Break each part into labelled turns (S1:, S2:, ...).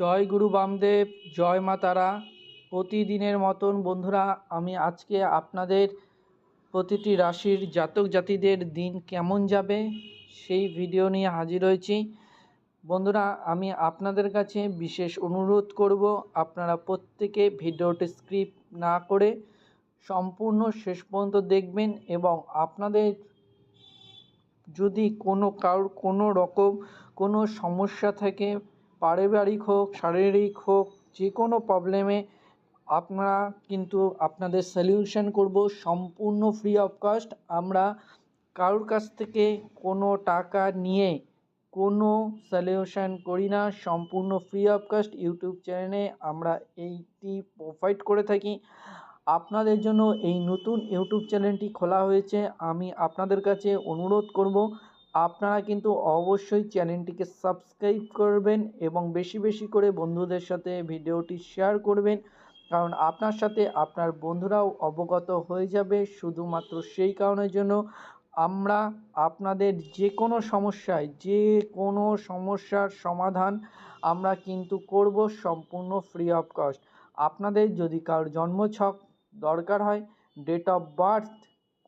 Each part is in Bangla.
S1: জয় গুরু বামদেব, জয় মা তারা। প্রতিদিনের মতন বন্ধুরা, আমি আজকে আপনাদের প্রতিটি রাশির জাতক জাতিদের দিন কেমন যাবে সেই ভিডিও নিয়ে হাজির হয়েছি। বন্ধুরা, আমি আপনাদের কাছে বিশেষ অনুরোধ করব, আপনারা প্রত্যেকে ভিডিওটি স্ক্রিপ্ট না করে সম্পূর্ণ শেষ পর্যন্ত দেখবেন এবং আপনাদের যদি কোনো কারোর কোনো রকম কোনো সমস্যা থাকে পারিবারিক হোক, শারীরিক হোক, যে কোনো প্রবলেমে আপনারা কিন্তু আপনাদের সলিউশন করব সম্পূর্ণ ফ্রি অফ কস্ট আমরা কারোর কাছ থেকে কোনো টাকা নিয়ে কোনো সলিউশন করি না। সম্পূর্ণ ফ্রি অফ কস্ট ইউটিউব চ্যানেলে আমরা এইটি প্রোভাইড করে থাকি। আপনাদের জন্য এই নতুন ইউটিউব চ্যানেলটি খোলা হয়েছে। আমি আপনাদের কাছে অনুরোধ করব আপনারা কিন্তু অবশ্যই চ্যানেলটিকে সাবস্ক্রাইব করবেন এবং বেশি বেশি করে বন্ধুদের সাথে ভিডিওটি শেয়ার করবেন। কারণ আপনার সাথে আপনার বন্ধুরাও অবগত হয়ে যাবে শুধুমাত্র সেই কারণের জন্য আমরা আপনাদের যে কোনো সমস্যায়, যে কোনো সমস্যার সমাধান আমরা কিন্তু করব সম্পূর্ণ ফ্রি অফ কস্ট আপনাদের যদি কারোর জন্মছক দরকার হয় ডেট অফ বার্থ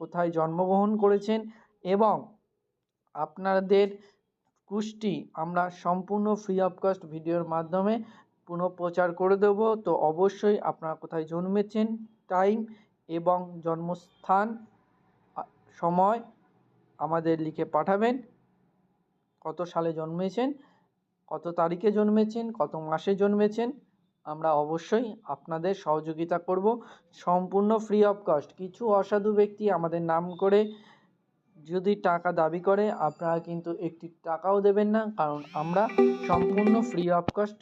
S1: কোথায় জন্মগ্রহণ করেছেন এবং আপনাদের কুষ্টি আমরা সম্পূর্ণ ফ্রি অফ কস্ট ভিডিওর মাধ্যমে পুনঃপ্রচার করে দেব। তো অবশ্যই আপনারা কোথায় জন্মেছেন টাইম এবং জন্মস্থান সময় আমাদের লিখে পাঠাবেন। কত সালে জন্মেছেন, কত তারিখে জন্মেছেন, কত মাসে জন্মেছেন, আমরা অবশ্যই আপনাদের সহযোগিতা করব। সম্পূর্ণ ফ্রি অফ কস্ট কিছু অসাধু ব্যক্তি আমাদের নাম করে যদি টাকা দাবি করে, আপনারা কিন্তু একটি টাকাও দেবেন না, কারণ আমরা সম্পূর্ণ ফ্রি অফ কস্ট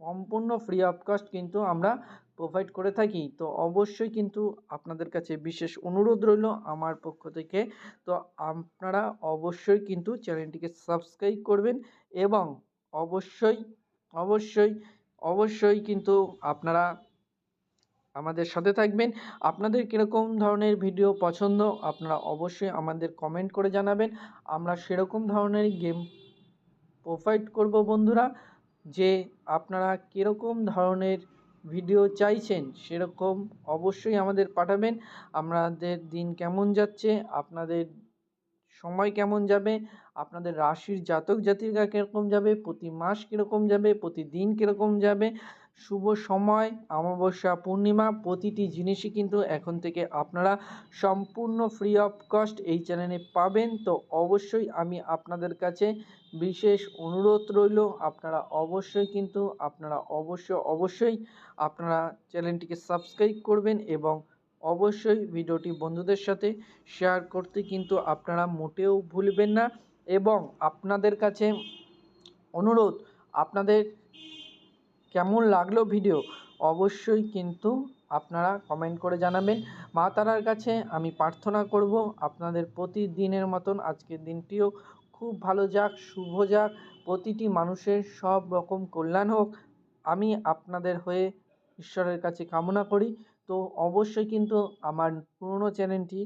S1: সম্পূর্ণ ফ্রি অফ কস্ট কিন্তু আমরা প্রোভাইড করে থাকি। তো অবশ্যই কিন্তু আপনাদের কাছে বিশেষ অনুরোধ রইল আমার পক্ষ থেকে। তো আপনারা অবশ্যই কিন্তু চ্যানেলটিকে সাবস্ক্রাইব করবেন এবং অবশ্যই অবশ্যই অবশ্যই কিন্তু আপনারা আমাদের সাথে থাকবেন। আপনাদের কীরকম ধরনের ভিডিও পছন্দ আপনারা অবশ্যই আমাদের কমেন্ট করে জানাবেন। আমরা সেরকম ধরনের গেম প্রোভাইড করব বন্ধুরা, যে আপনারা কীরকম ধরনের ভিডিও চাইছেন সেরকম অবশ্যই আমাদের পাঠাবেন। আমাদের দিন কেমন যাচ্ছে, আপনাদের সময় কেমন যাবে? আপনাদের রাশির জাতক জাতিকা কীরকম যাবে? প্রতি মাস কীরকম যাবে? প্রতিদিন কীরকম যাবে? শুভ সময়, অমাবস্যা, পূর্ণিমা প্রতিটি জিনিসই কিন্তু এখন থেকে আপনারা সম্পূর্ণ ফ্রি অফ কস্ট এই চ্যানেলে পাবেন। তো অবশ্যই আমি আপনাদের কাছে বিশেষ অনুরোধ রইল, আপনারা অবশ্যই কিন্তু, আপনারা অবশ্য অবশ্যই আপনারা চ্যানেলটিকে সাবস্ক্রাইব করবেন এবং অবশ্যই ভিডিওটি বন্ধুদের সাথে শেয়ার করতে কিন্তু আপনারা মোটেও ভুলবেন না এবং আপনাদের কাছে অনুরোধ, আপনাদের কেমন লাগল ভিডিও অবশ্যই কিন্তু আপনারা কমেন্ট করে জানাবেন। মা তারার কাছে আমি প্রার্থনা করব, আপনাদের প্রতিদিনের মতন আজকের দিনটিও খুব ভালো যাক, শুভ যাক, প্রতিটি মানুষের সব রকম কল্যাণ হোক। আমি আপনাদের হয়ে ঈশ্বরের কাছে কামনা করি। তো অবশ্যই কিন্তু আমার পুরনো চ্যানেলটি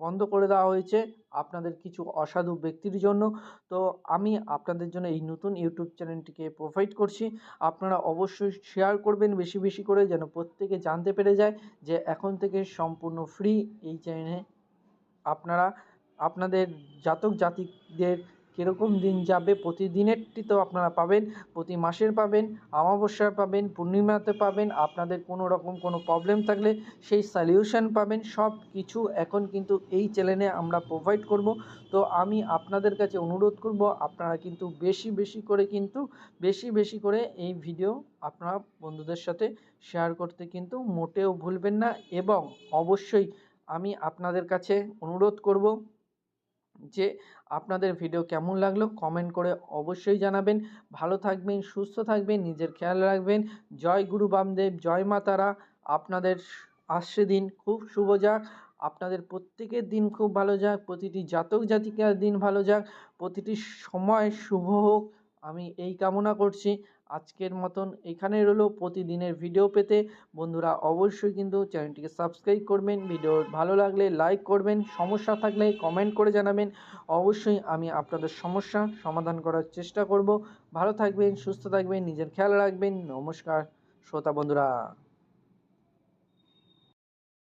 S1: বন্ধ করে দেওয়া হয়েছে আপনাদের কিছু অসাধু ব্যক্তির জন্য। তো আমি আপনাদের জন্য এই নতুন ইউটিউব চ্যানেলটিকে প্রোভাইড করছি। আপনারা অবশ্যই শেয়ার করবেন বেশি বেশি করে যেন প্রত্যেকে জানতে পেরে যায় যে এখন থেকে সম্পূর্ণ ফ্রি এই চ্যানেলে আপনারা, আপনাদের জাতক জাতিদের কীরকম দিন যাবে? প্রতিদিনেরটি তো আপনারা পাবেন, প্রতি মাসের পাবেন, অমাবস্যার পাবেন, পূর্ণিমাতে পাবেন, আপনাদের কোনো রকম কোনো প্রবলেম থাকলে সেই সলিউশন পাবেন সব কিছু এখন কিন্তু এই চ্যানেলে আমরা প্রোভাইড করব। তো আমি আপনাদের কাছে অনুরোধ করব, আপনারা কিন্তু বেশি বেশি করে কিন্তু, বেশি বেশি করে এই ভিডিও আপনারা বন্ধুদের সাথে শেয়ার করতে কিন্তু মোটেও ভুলবেন না এবং অবশ্যই আমি আপনাদের কাছে অনুরোধ করব যে আপনাদের ভিডিও কেমন লাগল কমেন্ট করে অবশ্যই জানাবেন। ভালো থাকবেন, সুস্থ থাকবেন, নিজের খেয়াল রাখবেন। জয় গুরু বামদেব, জয় মা তারা। আপনাদের আসছে দিন খুব শুভ যাক। আপনাদের প্রত্যেকের দিন খুব ভালো যাক। প্রতিটি জাতক জাতিকার দিন ভালো যাক। প্রতিটি সময় শুভ হোক। আমি এই কামনা করছি। আজকের মতন এখানে রইল। প্রতিদিনের ভিডিও পেতে বন্ধুরা অবশ্যই কিন্তু চ্যানেলটিকে সাবস্ক্রাইব করবেন। ভিডিও ভালো লাগলে লাইক করবেন। সমস্যা থাকলে কমেন্ট করে জানাবেন। অবশ্যই আমি আপনাদের সমস্যা সমাধান করার চেষ্টা করব। ভালো থাকবেন, সুস্থ থাকবেন, নিজের খেয়াল রাখবেন। নমস্কার, শ্রোতা বন্ধুরা।